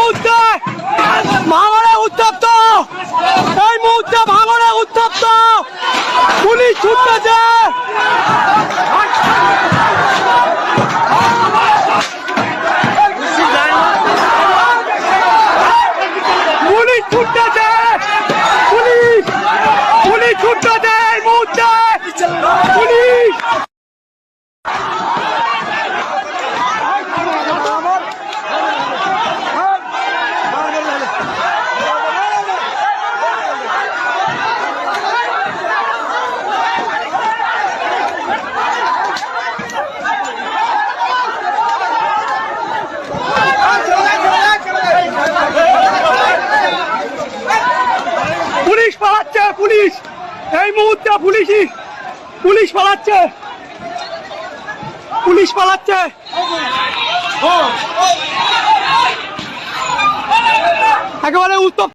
মুহূর্তে ভাঙড়ে উত্তপ্ত। এই মুহূর্তে ভাঙড়ে উত্তপ্ত। পুলিশ ছুটতেছে। পুলিশ ছুটতেছে। পুলিশ পুলিশ ছুটতেছে এই মুহূর্তে। পুলিশ পুলিশ পালাচ্ছে পুলিশ। এই মুহূর্তে পুলিশই পুলিশ পালাচ্ছে। পুলিশ পালাচ্ছে। একেবারে উত্তপ্ত।